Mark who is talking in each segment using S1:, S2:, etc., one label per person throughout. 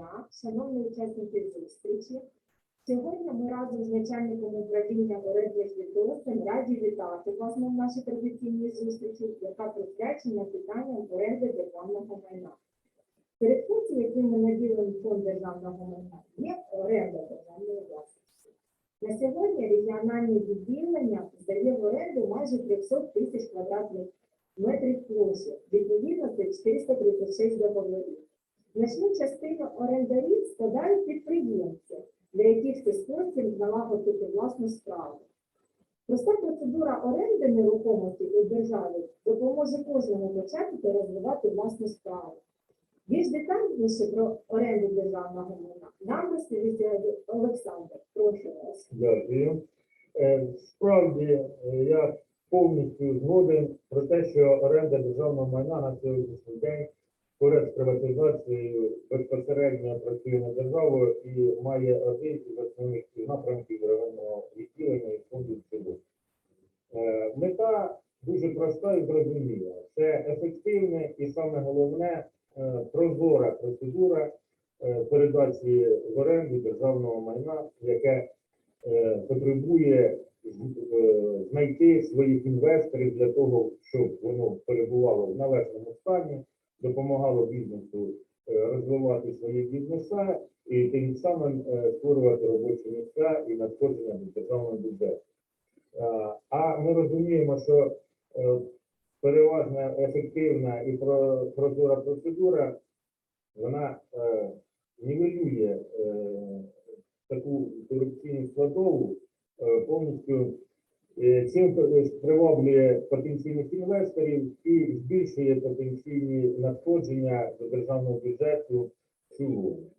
S1: дня, шановні учасники зустрічі. Сьогодні ми разом з начальником управління орендних відносин раді вітати вас на нашій традиційній зустрічі, яка присвячена питанням оренди державного майна. Серед функцій, якими наділений фонд державного майна, є оренда державної власності. На сьогодні регіональне відділення здає в оренду майже 300 тисяч квадратних метрів площі, відповідно це 436 договорів. Значну частину орендарів складають підприємці, для яких це спосіб налагодити власну справу. Проста процедура оренди нерухомості у державі допоможе кожному почати та розвивати власну справу. Більш детальніше про оренду державного майна нам розповість Олександр. Прошу вас.
S2: Дякую. Е, Справді е, я повністю згоден про те, що оренда державного майна на сьогоднішній день поряд з приватизацією безпосередньо працює на державу і має один із основних напрямків районного відділення і фонду в цілому. Е, Мета дуже проста і зрозуміла. Це ефективне і саме головне е, прозора процедура е, передачі в оренду державного майна, яке потребує знайти своїх інвесторів для того, щоб воно перебувало в належному стані, допомагало бізнесу е, розвивати свої бізнеса і тим самим е, створювати робочі місця і надходження до державного бюджету. Е, А ми розуміємо, що переважна ефективна і про- прозора процедура вона нівелює таку корупційну складову повністю е, цим е, приваблює потенційних інвесторів і збільшує потенційні надходження до державного бюджету в цілому.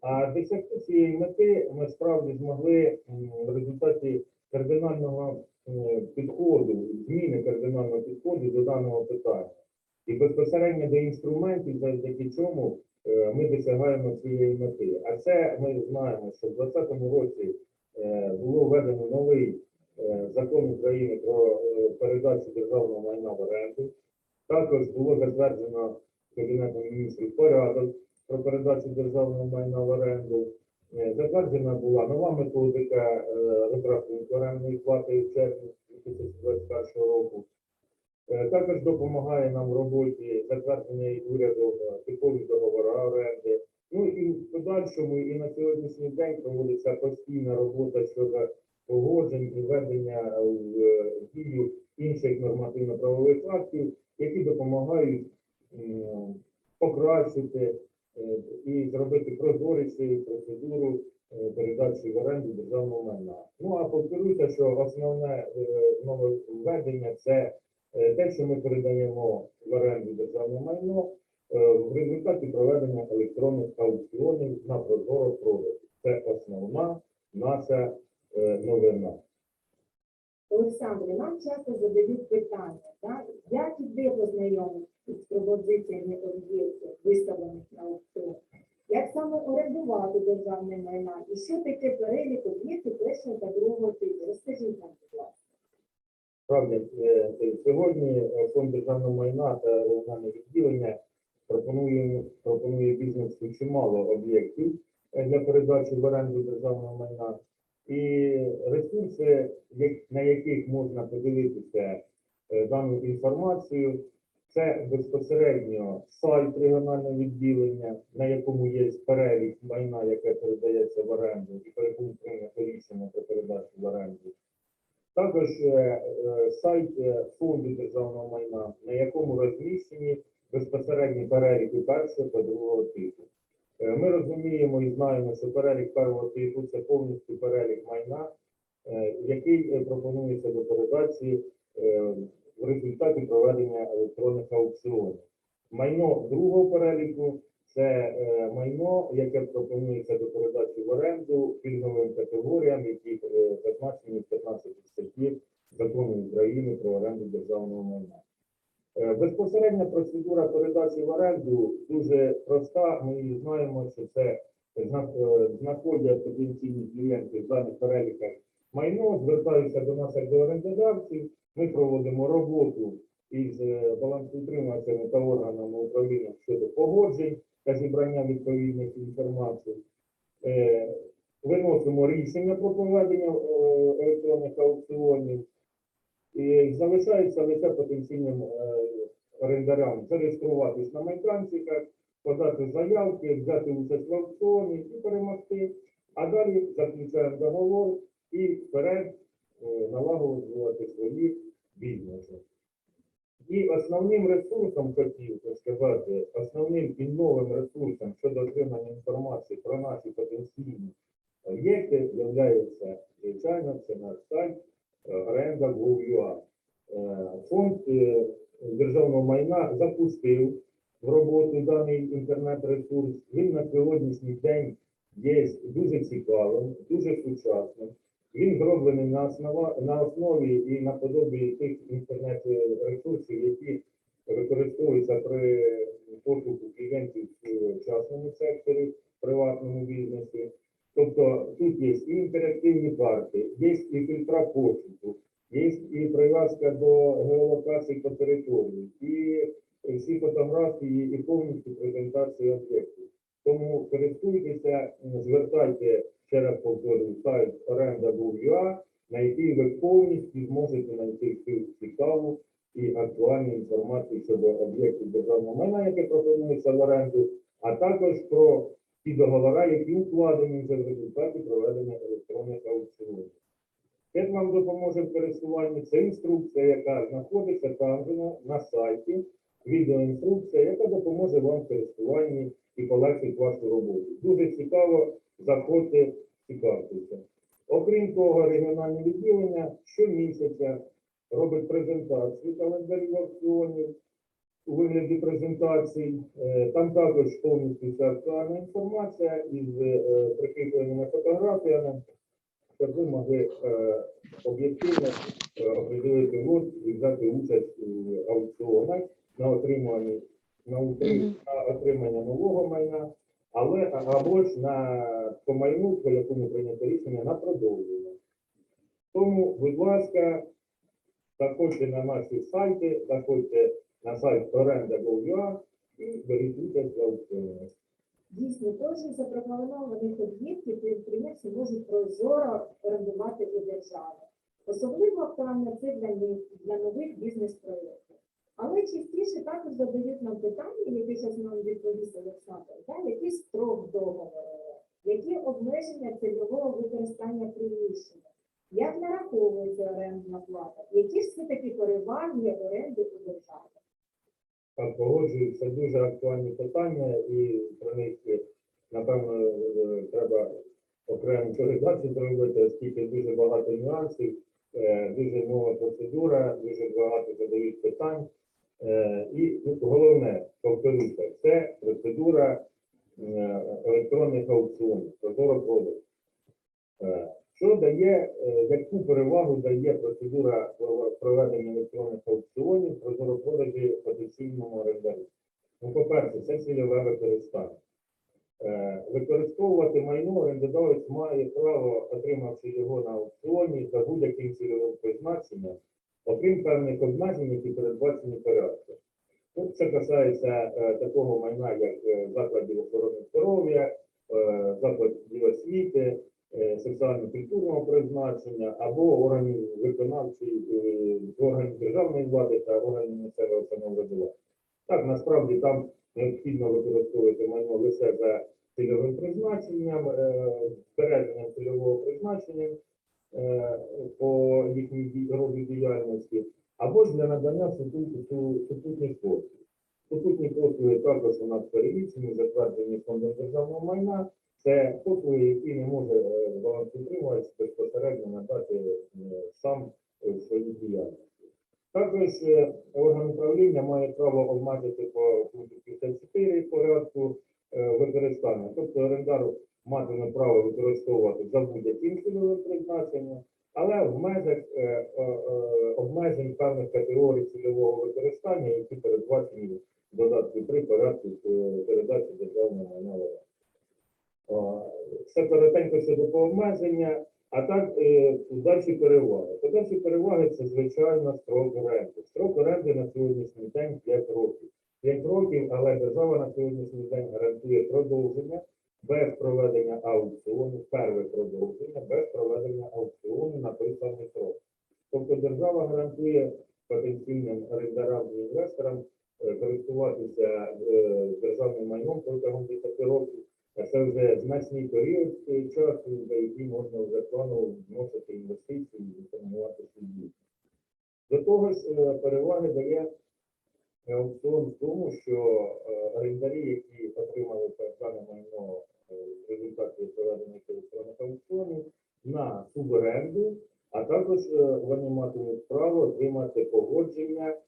S2: А досягти цієї мети ми справді змогли в результаті кардинального підходу, зміни кардинального підходу до даного питання. І безпосередньо до інструментів, завдяки чому е, ми досягаємо цієї мети. А це ми знаємо, що в 2020 році було введено новий закон України про е, передачу державного майна в оренду. Також було затверджено Кабінетом міністрів порядок про передачу державного майна в оренду. Е, Затверджена була нова методика е, розрахунку орендної плати в червні 2021 року. Е, Також допомагає нам в роботі затвердження урядом е, типові договори оренди. Ну і в подальшому і на сьогоднішній день проводиться постійна робота щодо погоджень і введення в е, дію інших нормативно-правових актів, які допомагають покращити е, і зробити прозорість процедуру е, передачі в оренду державного майна. Ну а повторюся, що основне нововведення це те, що ми передаємо в оренду державне майно в результаті проведення електронних аукціонів на прозоро продажу. Це основна наша новина.
S1: Олександре, нам часто задають питання, да? як і де познайомитися з пропозиціями об'єктів, виставлених на аукціон, як саме орендувати державне майна, і що таке перелік об'єктів першого та другого типу? Розкажіть нам, будь ласка.
S2: Справді, е, е, сьогодні е, фонд державного майна та регіональне відділення пропонує, пропонує бізнесу чимало об'єктів е, для передачі в оренду державного майна. І ресурси, на яких можна подивитися е, дану інформацію, це безпосередньо сайт регіонального відділення, на якому є перелік майна, яке передається в оренду, і по якому прийнято рішення про передачу в оренду. Також е, е, сайт фонду державного майна, на якому розміщені безпосередні переліки першого та другого типу. Е, Ми розуміємо і знаємо, що перелік першого типу це повністю перелік майна, е, який е, пропонується до передачі в результаті проведення електронних аукціонів. Майно другого переліку це майно, яке пропонується до передачі в оренду пільговим категоріям, які зазначені в 15 статті закону України про оренду державного майна. Е, Безпосередня процедура передачі в оренду дуже проста. Ми знаємо, що це е, знаходять потенційні клієнти в даних переліках майно, звертаються до нас як до орендодавців. Ми проводимо роботу із е, балансоутримувачами та органами управління щодо погоджень та зібрання відповідних інформацій. Виносимо рішення про проведення електронних аукціонів. І залишається лише потенційним е, орендарям зареєструватись на майданчиках, подати заявки, взяти участь в аукціоні і перемогти. А далі заключаємо договор і вперед е, налагоджувати свої бізнеси. І основним ресурсом хотів сказати, основним і новим ресурсом щодо отримання інформації про наші потенційні об'єкти являється, звичайно, це наш сайт оренда Gov.ua. Е, Фонд е, державного майна запустив в роботу даний інтернет-ресурс. Він на сьогоднішній день є дуже цікавим, дуже сучасним. Він зроблений на, основа, на основі і наподобі тих інтернет-ресурсів, які використовуються при пошуку клієнтів в частному секторі, приватному бізнесі. Тобто тут є і інтерактивні карти, є і фільтра пошуку, є і прив'язка до геолокації по території, і всі фотографії, і повністю презентація об'єктів. Тому користуйтеся, звертайте ще раз повторюю, сайт оренда на який ви повністю зможете знайти всю цікаву і актуальну інформацію щодо об'єктів державного майна, яке пропонується в оренду, а також про ті договори, які укладені вже в результаті проведення електронних аукціонів. Як вам допоможе в користуванні? Це інструкція, яка знаходиться там же на сайті, відеоінструкція, яка допоможе вам в користуванні і полегшить вашу роботу. Дуже цікаво, заходьте, цікавтеся. Окрім того, регіональне відділення щомісяця робить презентацію календарів аукціонів у вигляді презентацій. Е, Там також повністю вся актуальна інформація із е, прикріпленими фотографіями, щоб ви могли е, об'єктивно определити лот і взяти участь у аукціонах на отриманні на, отримання нового майна, але або ж на по майну, по якому прийнято рішення на продовження. Тому, будь ласка, заходьте на наші сайти, заходьте на сайт оренда.gov.ua і беріть участь в аукціонах.
S1: Дійсно, кожен з запропонованих об'єктів підприємці можуть прозоро орендувати у держави. Особливо актуально це для них для нових бізнес-проєктів. Але частіше також задають нам питання, які зараз нам відповість Олександр, да, який строк договору, які обмеження цільового використання приміщення, як нараховується орендна плата, які ж все-таки переваги оренди у державі.
S2: Так, погоджуюсь, дуже актуальні питання, і про них, напевно, е, треба окрему передачу зробити, оскільки дуже багато нюансів, е, дуже нова процедура, дуже багато задають питань. Е, І головне, повторюся, це процедура електронних аукціонів, прозоро продаж. Що дає, е, яку перевагу дає процедура проведення електронних аукціонів прозоро продажі потенційному орендарю? Ну, по-перше, це цільове використання. Е, Використовувати майно орендодавець має право, отримавши його на аукціоні за будь-яким цільовим призначенням, окрім певних обмежень, які передбачені порядком. Ну, це касається е, такого майна, як закладів охорони здоров'я, закладів освіти, соціально-культурного призначення або органів виконавчої е, органів державної влади та органів місцевого самоврядування. Так, насправді там необхідно використовувати майно лише за цільовим призначенням, е, збереженням цільового призначення е, по їхній роду діяльності, або ж для надання супу- су- супутніх послуг. Супутні послуги також у нас перелічені, затверджені фондом державного майна. Це послуги, які не може балансоутримувач безпосередньо надати е, сам е, в діяльності. Також е, орган управління має право обмежити по пункту 54 порядку використання. Тобто орендар матиме право використовувати за будь-яким цільовим призначенням, але в межах обмежень певних категорій цільового використання, які передбачені в додатку 3 порядку передачі державного майна. Це коротенько щодо по обмеження. А так, е, далі переваги. Подальші переваги це, звичайно, строк оренди. Строк оренди на сьогоднішній день 5 років. 5 років, але держава на сьогоднішній день гарантує продовження без проведення аукціону, перше продовження без проведення аукціону на той самий срок. Тобто держава гарантує потенційним орендарам і інвесторам е, користуватися е, державним майном протягом 10 років, це вже значний період е, часу, за який можна вже планово вносити інвестиції і формувати бізнес. До того ж, е, переваги дає аукціон в тому, що е, орендарі, які отримали дане майно е, в результаті проведення електронних аукціонів на суборенду, а також е, вони матимуть право отримати погодження е,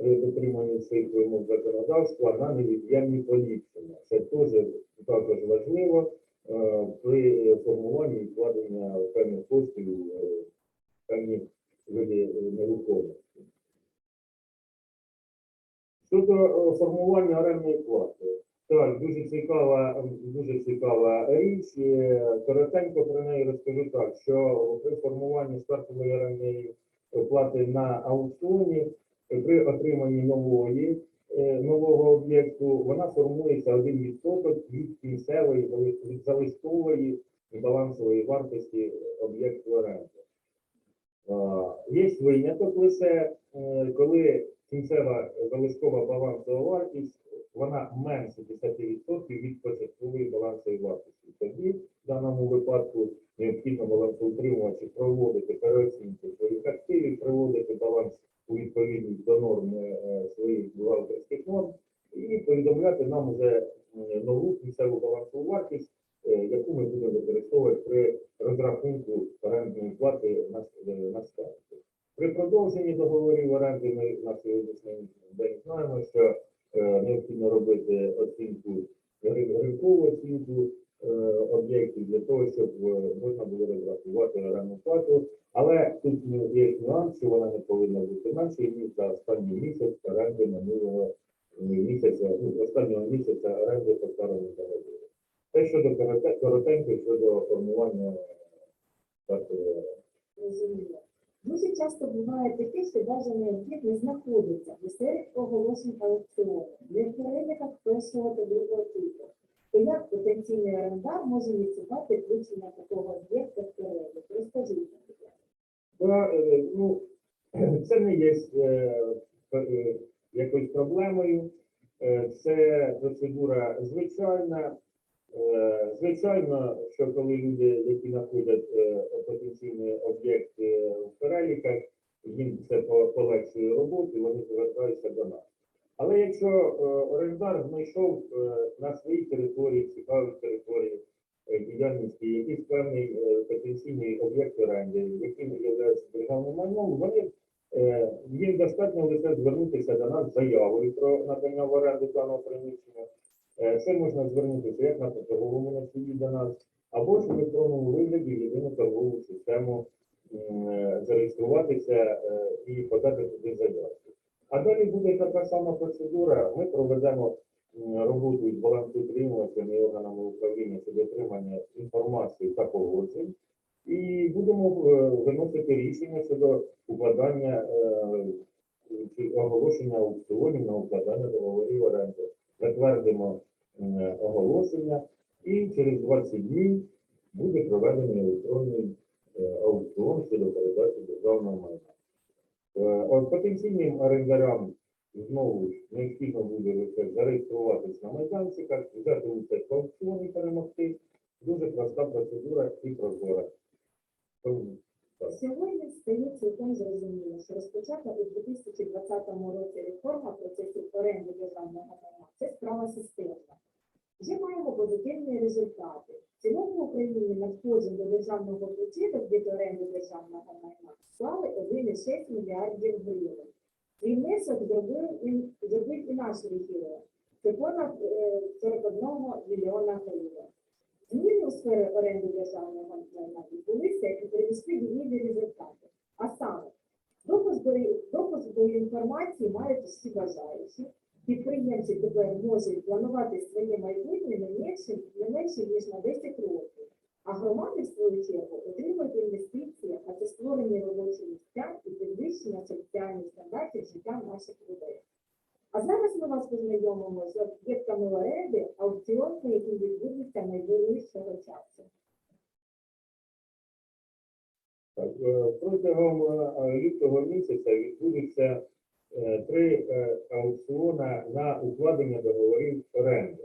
S2: при дотриманні цих вимог законодавства на невід'ємні поліпшення. Це теж також важливо е, при формуванні і вкладення певних коштів е, певні види е, нерухомості. Щодо е, формування орендної плати, так, дуже цікава, дуже цікава річ. Е, Коротенько про неї розкажу так, що при формуванні стартової орендної плати на аукціоні, е, при отриманні нової, е, нового об'єкту, вона формується 1% від кінцевої від залишкової і балансової вартості об'єкту оренди. Є виняток лише, е, коли кінцева залишкова балансова вартість, вона менше 10% від початкової балансової вартості. Тоді в даному випадку необхідно балансоутримувачі проводити переоцінку своїх активів, приводити баланс у відповідність до норм е, своїх бухгалтерських норм і повідомляти нам вже м, нову кінцеву балансову вартість, е, яку ми будемо використовувати при розрахунку орендної плати на, е, на старті. При продовженні договорів оренди ми на сьогоднішній день знаємо, що е, необхідно робити оцінку, рин- ринкову оцінку е, об'єктів для того, щоб е, можна було розрахувати орендну плату. Але тут є нюанс, що вона не повинна бути менше, ніж за останній місяць оренди минулого е, місяця, ну, останнього місяця оренди по старому договору. Те щодо короте- коротенько щодо формування е, стартової.
S1: Розуміло. Дуже часто буває таке, що навіть об'єкт не знаходиться серед оголошень аукціону, не в переліках першого та другого типу. То як потенційний орендар може ініціювати включення такого об'єкта в перелік? Розкажіть.
S2: Да, е, ну, це не є е, е, якоюсь проблемою. Це процедура звичайна. Звичайно, що коли люди, які знаходять потенційні об'єкти в переліках, їм це полегшує роботу, вони звертаються до нас. Але якщо е, орендар знайшов е, на своїй території, цікавій території е, діяльності якийсь певний потенційний об'єкт оренди, яким є державним майном, вони їм достатньо лише звернутися до нас заявою про надання в оренду даного приміщення. Це можна звернутися як на торговому носії до нас, або ж в електронному вигляді єдину торгову систему зареєструватися і подати туди заявку. А далі буде така сама процедура. Ми проведемо роботу з балансоутримувачами і органами управління щодо отримання інформації та погоджень, і будемо е, виносити рішення щодо укладання е, чи оголошення аукціонів на укладання договорів оренди. Затвердимо оголошення, і через 20 днів буде проведений електронний е, аукціон щодо передачі державного майна. Е, от Потенційним орендарям знову необхідно буде лише зареєструватись на майданчиках, взяти участь в аукціоні, перемогти. Дуже проста процедура і прозора.
S1: Сьогодні стає цілком зрозуміло, що розпочата у 2020 році реформа процесів оренди державного майна це справа системна. Вже маємо позитивні результати. Цілому в Україні надходжень до державного бюджету від оренди державного майна склали 1,6 мільярдів гривень. Свій внесок зробив і, зробив і наш регіон. Це понад е, 41 мільйона гривень. Зміни у сфері оренди державного майна відбулися і привели відмінні результати. А саме, допуск до, допуск до інформації мають усі бажаючі. Підприємці тепер можуть планувати своє майбутнє не менше, не менше ніж на 10 років. А громади, в свою чергу, отримують інвестиції, а це створені робочі місця і підвищення соціальних стандартів життя наших людей. А зараз ми вас познайомимо з об'єктами оренди, аукціону, який відбудеться найближчого часу.
S2: Е, Протягом е, лютого місяця відбудуться е, три е, аукціони на укладення договорів оренди.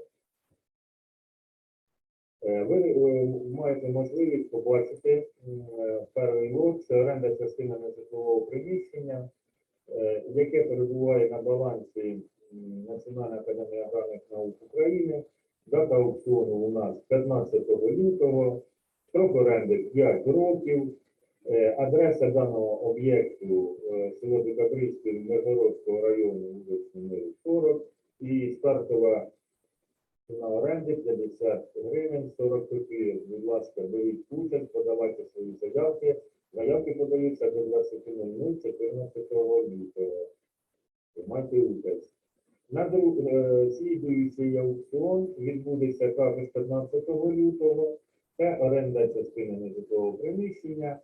S2: Е, Ви е, маєте можливість побачити е, перший лот, це оренда частини нежитлового приміщення, е, яке перебуває на балансі Національної академії аграрних наук України. Дата аукціону у нас 15 лютого, строк оренди 5 років. Е, Адреса даного об'єкту е, село Декабристів Миргородського району вулиці Миру 40 і стартова ціна оренди 50 гривень 40 копійок. Будь ласка, беріть участь, подавайте свої заявки. Заявки подаються до 20.00 14 лютого. Приймайте участь. На друг, е, слідуючий аукціон відбудеться також 15 лютого. Це оренда частини нежитлового приміщення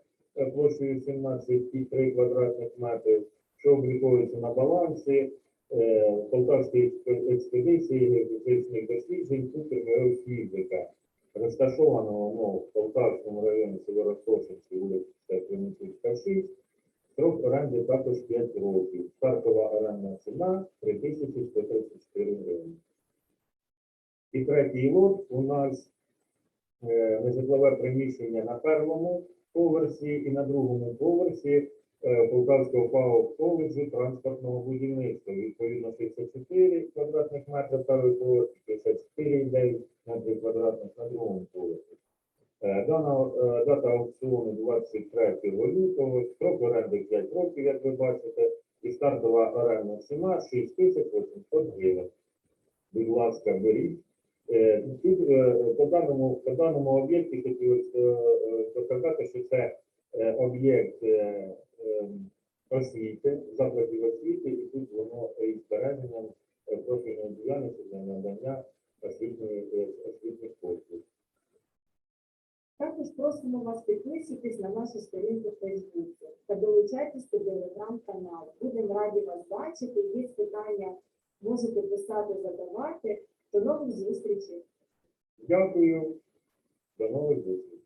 S2: площею 17,3 квадратних метрів, що обліковується на балансі е, Полтавської експедиції геофізичних досліджень Купер фізика, розташованого ну, в Полтавському районі Северостошинській вулиці Кременчуцька 6. Строк оренди також 5 років. Стартова орендна ціна 3134 гривні. І третій лот у нас е, нежитлове приміщення на першому поверсі і на другому поверсі е, Полтавського ФАО коледжу транспортного будівництва. Відповідно 64 квадратних метрів перший поверх, 54,9 метрів квадратних на другому поверсі. Е, Дана е, дата аукціону 23 лютого, строк оренди 5 років, як ви бачите, і стартова орендна ціна 6800 гривень. Будь ласка, беріть. По даному, по даному об'єкті хотілося е, доказати, що це е, об'єкт е, е, освіти, закладів освіти, і тут воно із збереженням профільної діяльності для надання освітніх послуг.
S1: Також просимо вас підписуйтесь на нашу сторінку в Фейсбуці та долучайтесь до телеграм-каналу. Будемо раді вас бачити. Є питання, можете писати, задавати. До нових зустрічей!
S2: Дякую. До нових зустрічей.